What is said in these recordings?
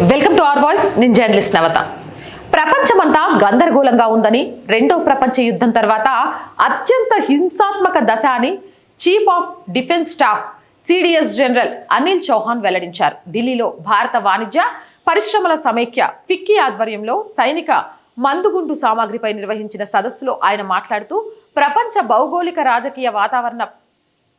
Welcome to R voice. నేను journalist నవత. ప్రపంచమంతా గందరగోళంగా ఉందని రెండో ప్రపంచ యుద్ధం తర్వాత అత్యంత హింసాత్మక దశ అని chief of defence staff CDS general Anil Chauhan వెల్లడించారు. ఢిల్లీలో భారత వాణిజ్య పరిశ్రమల సమైక్య ఫిక్కీ ఆధ్వర్యంలో సైనిక మందుగుండు సామాగ్రిపై నిర్వహించిన సదస్సులో ఆయన మాట్లాడుతూ ప్రపంచ భౌగోళిక రాజకీయ వాతావరణ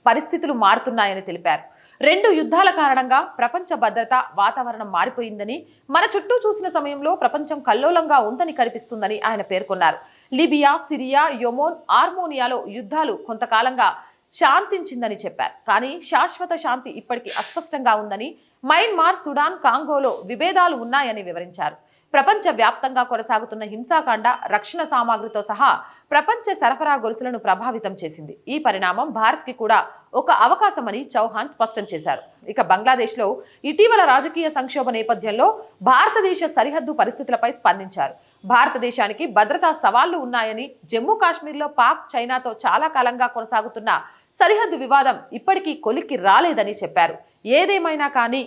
పరిస్థితులు మారుతున్నాయని తెలిపారు. రెండు యుద్ధాల కారణంగా ప్రపంచ భద్రత వాతావరణం మారిపోయిందని మన చుట్టూ చూసిన సమయంలో ప్రపంచం కల్లోలంగా ఉందని కనిపిస్తుందని ఆయన పేర్కొన్నారు. లిబియా సిరియా యొమోన్ ఆర్మోనియాలో యుద్ధాలు కొంతకాలంగా శాంతించిందని చెప్పారు. కానీ శాశ్వత శాంతి ఇప్పటికీ అస్పష్టంగా ఉందని మయన్మార్ సుడాన్ కాంగోలో విభేదాలు ఉన్నాయని వివరించారు. ప్రపంచ వ్యాప్తంగా కొనసాగుతున్న హింసాకాండ రక్షణ సామాగ్రితో సహా ప్రపంచ సరఫరా గొలుసులను ప్రభావితం చేసింది. ఈ పరిణామం భారత్కి కూడా ఒక అవకాశమని చౌహాన్ స్పష్టం చేశారు. ఇక బంగ్లాదేశ్లో ఇటీవల రాజకీయ సంక్షోభ నేపథ్యంలో భారతదేశ సరిహద్దు పరిస్థితులపై స్పందించారు. భారతదేశానికి భద్రతా సవాళ్ళు ఉన్నాయని జమ్మూ కాశ్మీర్లో పాక్ చైనాతో చాలా కాలంగా కొనసాగుతున్న సరిహద్దు వివాదం ఇప్పటికీ కొలిక్కి రాలేదని చెప్పారు. ఏదేమైనా కానీ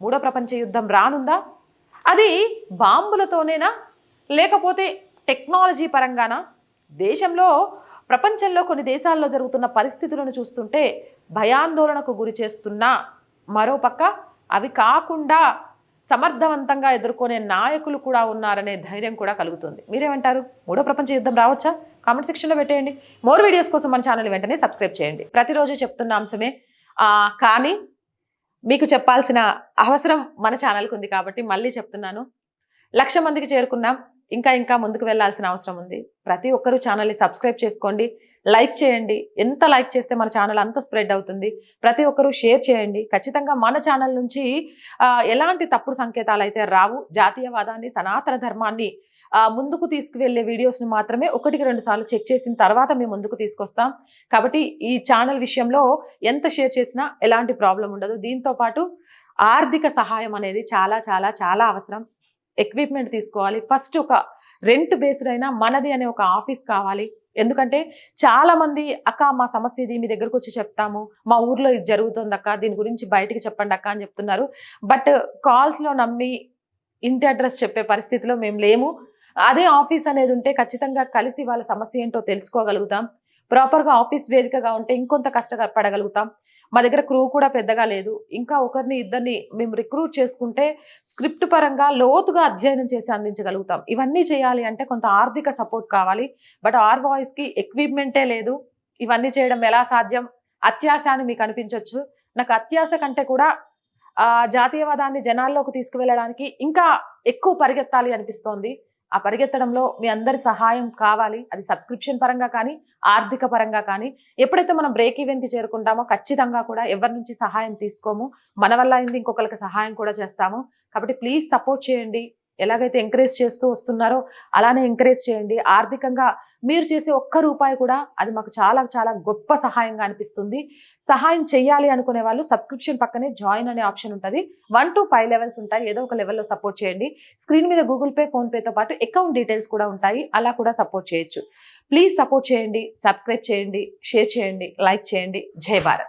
మూడో ప్రపంచ యుద్ధం రానుందా? అది బాంబులతోనేనా? లేకపోతే టెక్నాలజీ పరంగానా? దేశంలో ప్రపంచంలో కొన్ని దేశాల్లో జరుగుతున్న పరిస్థితులను చూస్తుంటే భయాందోళనకు గురి చేస్తున్నా మరోపక్క అవి కాకుండా సమర్థవంతంగా ఎదుర్కొనే నాయకులు కూడా ఉన్నారనే ధైర్యం కూడా కలుగుతుంది. మీరేమంటారు? మూడో ప్రపంచ యుద్ధం రావచ్చా? కామెంట్ సెక్షన్లో పెట్టేయండి. మోర్ వీడియోస్ కోసం మన ఛానల్ వెంటనే సబ్స్క్రైబ్ చేయండి. ప్రతిరోజు చెప్తున్న అంశమే కానీ మీకు చెప్పాల్సిన అవసరం మన ఛానల్కి ఉంది కాబట్టి మళ్ళీ చెప్తున్నాను. లక్ష మందికి చేరుకున్నాం. ఇంకా ఇంకా ముందుకు వెళ్ళాల్సిన అవసరం ఉంది. ప్రతి ఒక్కరూ ఛానల్ని సబ్స్క్రైబ్ చేసుకోండి. లైక్ చేయండి. ఎంత లైక్ చేస్తే మన ఛానల్ అంత స్ప్రెడ్ అవుతుంది. ప్రతి ఒక్కరూ షేర్ చేయండి. ఖచ్చితంగా మన ఛానల్ నుంచి ఎలాంటి తప్పుడు సంకేతాలు అయితే రావు. జాతీయవాదాన్ని సనాతన ధర్మాన్ని ముందుకు తీసుకువెళ్ళే వీడియోస్ని మాత్రమే ఒకటికి రెండు సార్లు చెక్ చేసిన తర్వాత మేము ముందుకు తీసుకొస్తాం. కాబట్టి ఈ ఛానల్ విషయంలో ఎంత షేర్ చేసినా ఎలాంటి ప్రాబ్లం ఉండదు. దీంతో పాటు ఆర్థిక సహాయం అనేది చాలా చాలా చాలా అవసరం. ఎక్విప్మెంట్ తీసుకోవాలి. ఫస్ట్ ఒక రెంట్ బేస్డ్ అయినా మనది అనే ఒక ఆఫీస్ కావాలి. ఎందుకంటే చాలామంది అక్క మా సమస్య ఇది మీ దగ్గరకు వచ్చి చెప్తాము. మా ఊర్లో ఇది జరుగుతుంది అక్క దీని గురించి బయటికి చెప్పండి అక్క అని చెప్తున్నారు. బట్ కాల్స్లో నమ్మి ఇంటి అడ్రస్ చెప్పే పరిస్థితిలో మేము లేము. అదే ఆఫీస్ అనేది ఉంటే ఖచ్చితంగా కలిసి వాళ్ళ సమస్య ఏంటో తెలుసుకోగలుగుతాం. ప్రాపర్గా ఆఫీస్ వేదికగా ఉంటే ఇంకొంత కష్టపడగలుగుతాం. మా దగ్గర క్రూ కూడా పెద్దగా లేదు. ఇంకా ఒకరిని ఇద్దరిని మేము రిక్రూట్ చేసుకుంటే స్క్రిప్ట్ పరంగా లోతుగా అధ్యయనం చేసి అందించగలుగుతాం. ఇవన్నీ చేయాలి అంటే కొంత ఆర్థిక సపోర్ట్ కావాలి. బట్ ఆర్ వాయిస్కి ఎక్విప్మెంటే లేదు. ఇవన్నీ చేయడం ఎలా సాధ్యం? అత్యాశ అని మీకు అనిపించవచ్చు నాకు అత్యాశ కంటే కూడా జాతీయవాదాన్ని జనాల్లోకి తీసుకువెళ్ళడానికి ఇంకా ఎక్కువ పరిగెత్తాలి అనిపిస్తోంది. ఆ పరిగెత్తడంలో మీ అందరి సహాయం కావాలి. అది సబ్స్క్రిప్షన్ పరంగా కానీ ఆర్థిక పరంగా కానీ ఎప్పుడైతే మనం బ్రేక్ ఈవెన్కి చేరుకుంటామో ఖచ్చితంగా కూడా ఎవరి నుంచి సహాయం తీసుకోము. మన వల్ల అయింది ఇంకొకరికి సహాయం కూడా చేస్తాము. కాబట్టి ప్లీజ్ సపోర్ట్ చేయండి. ఎలాగైతే ఎంకరేజ్ చేస్తూ వస్తున్నారో అలానే ఎంకరేజ్ చేయండి. ఆర్థికంగా మీరు చేసే ఒక్క రూపాయి కూడా అది మాకు చాలా చాలా గొప్ప సహాయంగా అనిపిస్తుంది. సహాయం చేయాలి అనుకునే వాళ్ళు సబ్స్క్రిప్షన్ పక్కనే జాయిన్ అనే ఆప్షన్ ఉంటుంది. వన్ టు ఫైవ్ లెవెల్స్ ఉంటాయి. ఏదో ఒక లెవెల్లో సపోర్ట్ చేయండి. స్క్రీన్ మీద గూగుల్ పే ఫోన్పేతో పాటు అకౌంట్ డీటెయిల్స్ కూడా ఉంటాయి. అలా కూడా సపోర్ట్ చేయొచ్చు. ప్లీజ్ సపోర్ట్ చేయండి సబ్స్క్రైబ్ చేయండి షేర్ చేయండి లైక్ చేయండి. జై భారత్.